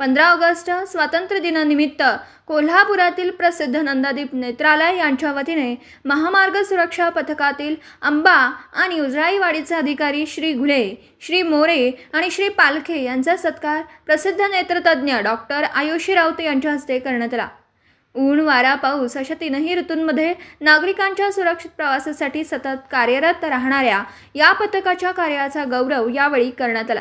पंधरा ऑगस्ट स्वातंत्र्य दिनानिमित्त कोल्हापुरातील प्रसिद्ध नंदादीप नेत्रालय यांच्या वतीने महामार्ग सुरक्षा पथकातील अंबा आणि उजराईवाडीचे अधिकारी श्री घुले श्री मोरे आणि श्री पालखे यांचा सत्कार प्रसिद्ध नेत्रतज्ञ डॉक्टर आयुषी राऊत यांच्या हस्ते करण्यात आला. ऊन वारा पाऊस अशा तीनही ऋतूंमध्ये नागरिकांच्या सुरक्षित प्रवासासाठी सतत कार्यरत राहणाऱ्या या पथकाच्या कार्याचा गौरव यावेळी करण्यात आला.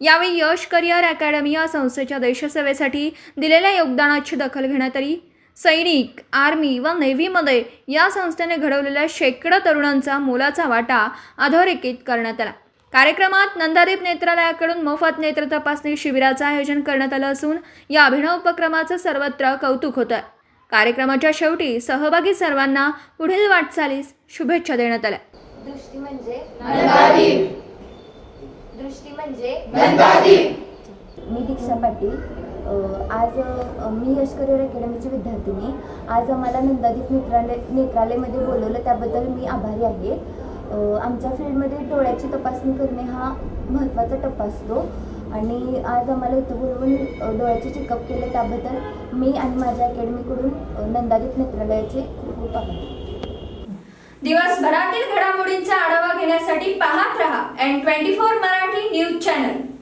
यावेळी यश करिअर अकॅडमी या संस्थेच्या देशसेवेसाठी दिलेल्या योगदानाची दखल घेण्यात आली सैनिक आर्मी व नेव्हीमध्ये या संस्थेने घडवलेल्या शेकडो तरुणांचा मोलाचा वाटा अधोरेखित करण्यात आला. कार्यक्रमात नंदादीप नेत्रालयाकडून मोफत नेत्र तपासणी शिबिराचं आयोजन करण्यात आलं असून या अभिनव उपक्रमाचं सर्वत्र कौतुक होतं कार्यक्रमाच्या शेवटी सहभागी सर्वांना पुढील वाटचालीस शुभेच्छा देण्यात आल्या. म्हणजे दृष्टी म्हणजे मी दीक्षा पाटील. आज मी यशकरियर अकॅडमीची विद्यार्थिनी आज आम्हाला नंदादीप नेत्रालय नेत्रालयमध्ये बोलवलं त्याबद्दल मी आभारी आहे. आमच्या फील्डमध्ये डोळ्याची तपासणी करणे हा महत्त्वाचा टप्पा असतो. आणि आज आम्हाला इथं बोलवून डोळ्याचे चेकअप केले त्याबद्दल मी आणि माझ्या अकॅडमीकडून नंदादीप नेत्रालयाचे खूप खूप आभार. दिवसभरातील घडामोडींचा आढावा घेण्यासाठी पाहत रहा N twenty four Marathi. YouTube channel.